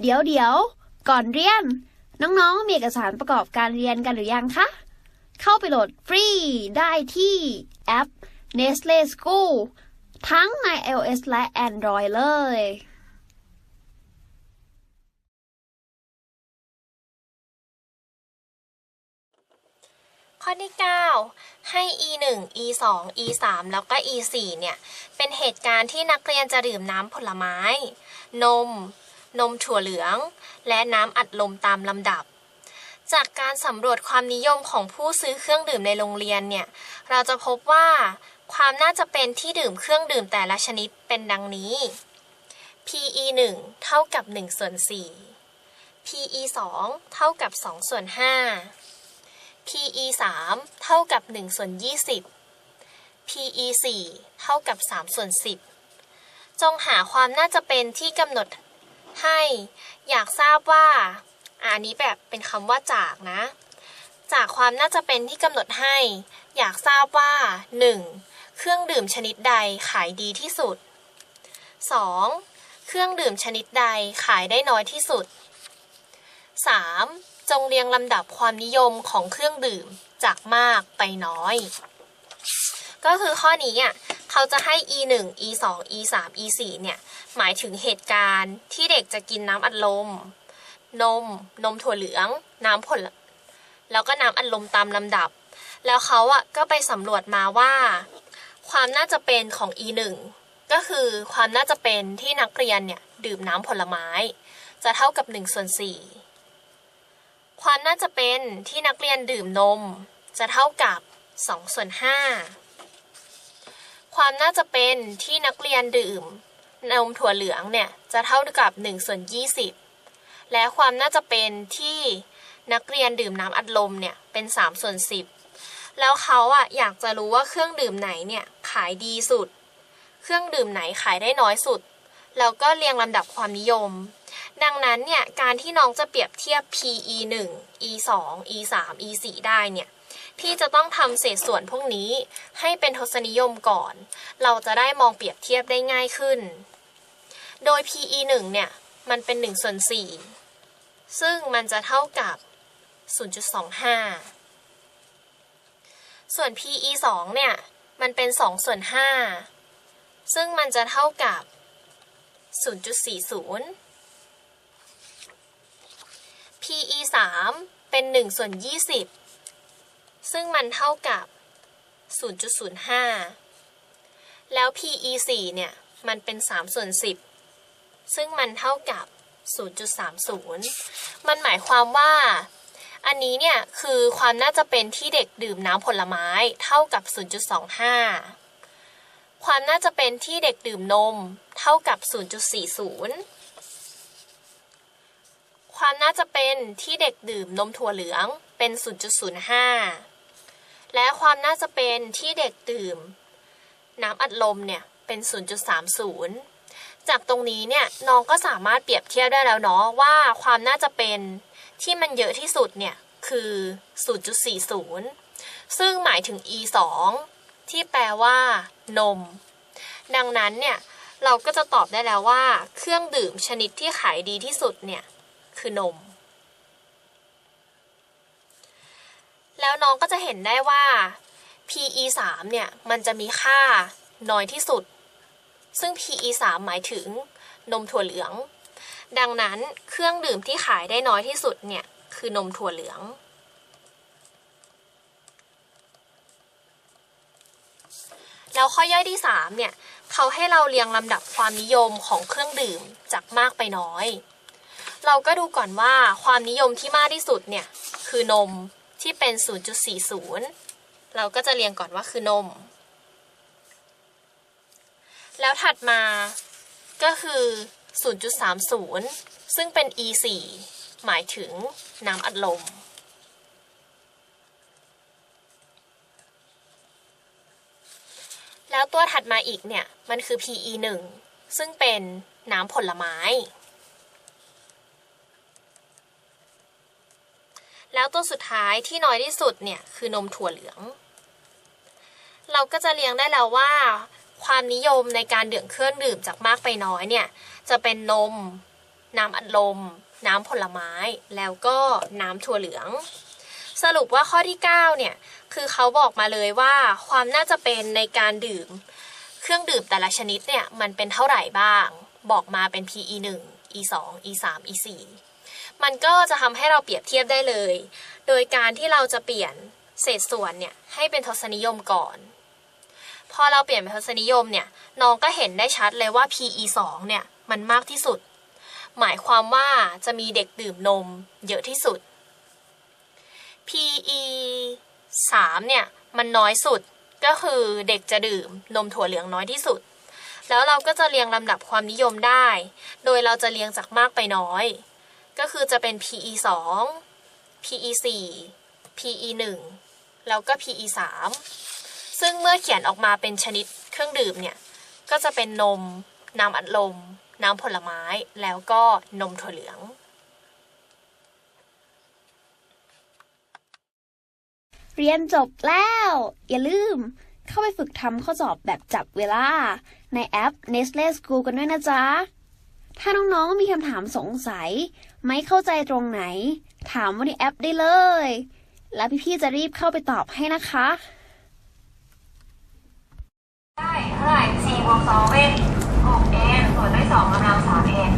เดี๋ยวเดี๋ยวก่อนเรียน น้องๆ มีเอกสารประกอบการเรียนกันหรือยังคะ เข้าไปโหลดฟรีได้ที่แอป Nestle School ทั้งใน iOS และ Android เลยข้อที่ 9 ให้ e 1 e 2 e 3แล้วก็ e 4เนี่ย เป็นเหตุการณ์ที่นักเรียนจะดื่มน้ำผลไม้ นม นมถั่วเหลือง และน้ำอัดลมตามลำดับ จากการสำรวจความนิยมของผู้ซื้อเครื่องดื่มในโรงเรียนเนี่ย เราจะพบว่าความน่าจะเป็นที่ดื่มเครื่องดื่มแต่ละชนิดเป็นดังนี้ PE 1เท่ากับ1ส่วน4 PE 2เท่ากับ2ส่วน5 PE 3เท่ากับ1ส่วน20 PE 4เท่ากับ3ส่วน10 จงหาความน่าจะเป็นที่กำหนด ให้ อยากทราบว่าอันนี้แบบเป็นคำว่าจากนะ จากความน่าจะเป็นที่กำหนดให้ อยากทราบว่า 1. เครื่องดื่มชนิดใดขายดีที่สุด 2. เครื่องดื่มชนิดใดขายได้น้อยที่สุด 3. จงเรียงลำดับความนิยมของเครื่องดื่มจากมากไปน้อย ก็คือข้อนี้อะ เขาจะให้ e 1 e 2 e 3 e 4เนี่ย หมายถึงเหตุการณ์ที่เด็กจะกินน้ำอัดลม นม นมถั่วเหลือง น้ำผล แล้วก็น้ำอัดลมตามลำดับ แล้วเขาอะก็ไปสำรวจมาว่า ความน่าจะเป็นของ e 1ก็คือความน่าจะเป็นที่นักเรียนเนี่ย ดื่มน้ำผลไม้ จะเท่ากับ1ส่วน4ความน่าจะเป็นที่นักเรียนดื่มนม จะเท่ากับ2ส่วน5 ความน่าจะเป็นที่นักเรียนดื่มนมถั่วเหลืองเนี่ยจะเท่ากับ1ส่วน20 และความน่าจะเป็นที่นักเรียนดื่มน้ำอัดลมเนี่ยเป็น3ส่วน10 แล้วเขาอะอยากจะรู้ว่าเครื่องดื่มไหนเนี่ยขายดีสุด เครื่องดื่มไหนขายได้น้อยสุด แล้วก็เรียงลำดับความนิยม ดังนั้นเนี่ยการที่น้องจะเปรียบเทียบ PE 1 E 2 E 3 E 4ได้เนี่ย พี่จะต้องทำเศษส่วนพวกนี้ให้เป็นทศนิยมก่อน เราจะได้มองเปรียบเทียบได้ง่ายขึ้น โดย PE 1เนี่ย มันเป็น1ส่วน4ซึ่งมันจะเท่ากับ 0.25 ส่วน PE 2เนี่ย มันเป็น2ส่วน5ซึ่งมันจะเท่ากับ 0.40 PE 3 เป็น1ส่วน20 ซึ่งมันเท่ากับ 0.05 แล้ว PE 4เนี่ย มันเป็น 3 ส่วน 10 ซึ่งมันเท่ากับ 0.30 มันหมายความว่า อันนี้เนี่ย คือความน่าจะเป็นที่เด็กดื่มน้ำผลไม้เท่ากับ 0.25 ความน่าจะเป็นที่เด็กดื่มนมเท่ากับ 0.40ความน่าจะเป็นที่เด็กดื่มนมถั่วเหลืองเป็น 0.05 และความน่าจะเป็นที่เด็กดื่ม น้ำอัดลมเนี่ยเป็น 0.30 จากตรงนี้เนี่ยน้องก็สามารถเปรียบเทียบได้แล้วเนาะว่าความน่าจะเป็นที่มันเยอะที่สุดเนี่ยคือ 0.40 ซึ่งหมายถึง e 2ที่แปลว่า นม ดังนั้นเนี่ยเราก็จะตอบได้แล้วว่า เครื่องดื่มชนิดที่ขายดีที่สุดเนี่ยคือนม แล้วน้องก็จะเห็นได้ว่า PE 3เนี่ย มันจะมีค่าน้อยที่สุด ซึ่ง PE 3หมายถึงนมถั่วเหลือง ดังนั้นเครื่องดื่มที่ขายได้น้อยที่สุดเนี่ย คือนมถั่วเหลือง แล้วข้อย่อยที่ 3 เนี่ย เขาให้เราเรียงลำดับความนิยมของเครื่องดื่มจากมากไปน้อย เราก็ดูก่อนว่าความนิยมที่มากที่สุดเนี่ย คือนม ที่เป็น 0.40 เราก็จะเรียงก่อนว่าคือนม แล้วถัดมาก็คือ 0.30 ซึ่งเป็น E 4 หมายถึงน้ำอัดลม แล้วตัวถัดมาอีกเนี่ย มันคือ PE 1 ซึ่งเป็นน้ำผลไม้ แล้วตัวสุดท้ายที่น้อยที่สุดเนี่ยคือนมถั่วเหลือง เราก็จะเรียงได้แล้วว่า ความนิยมในการดื่มเครื่องดื่มจากมากไปน้อยเนี่ยจะเป็นนม น้ำอัดลม น้ำผลไม้ แล้วก็น้ำถั่วเหลือง สรุปว่าข้อที่ 9 เนี่ยคือเขาบอกมาเลยว่าความน่าจะเป็นในการดื่ม เครื่องดื่มแต่ละชนิดเนี่ยมันเป็นเท่าไหร่บ้าง บอกมาเป็น PE 1 E 2 E 3 E 4 มันก็จะทำให้เราเปรียบเทียบได้เลย โดยการที่เราจะเปลี่ยนเศษส่วนเนี่ยให้เป็นทศนิยมก่อน พอเราเปลี่ยนเป็นทศนิยมเนี่ยน้องก็เห็นได้ชัดเลยว่า PE 2เนี่ยมันมากที่สุด หมายความว่าจะมีเด็กดื่มนมเยอะที่สุด PE 3เนี่ยมันน้อยสุดก็คือเด็กจะดื่มนมถั่วเหลืองน้อยที่สุด แล้วเราก็จะเรียงลำดับความนิยมได้ โดยเราจะเรียงจากมากไปน้อย ก็คือจะเป็น PE 2 PE 4 PE 1แล้วก็ PE 3ซึ่งเมื่อเขียนออกมาเป็นชนิดเครื่องดื่มเนี่ย ก็จะเป็นนม น้ำอัดลม น้ำผลไม้ แล้วก็นมถั่วเหลือง เรียนจบแล้ว อย่าลืมเข้าไปฝึกทำข้อสอบแบบจับเวลา ในแอป Nestle School กันด้วยนะจ๊ะ ถ้าน้องๆมีคำถามสงสัย ไม่เข้าใจตรงไหน ถามว่าในแอปได้เลย แล้วพี่ๆจะรีบเข้าไปตอบให้นะคะ ได้เท่าไหร่สี่บวกสองเป็นหกเอ็นส่วนด้วยสองกำลังสามเอ็น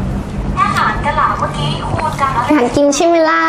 ถ้าหารกันหล่ะเมื่อกี้คูณกันแล้วอาหารกินใช่ไหมล่ะ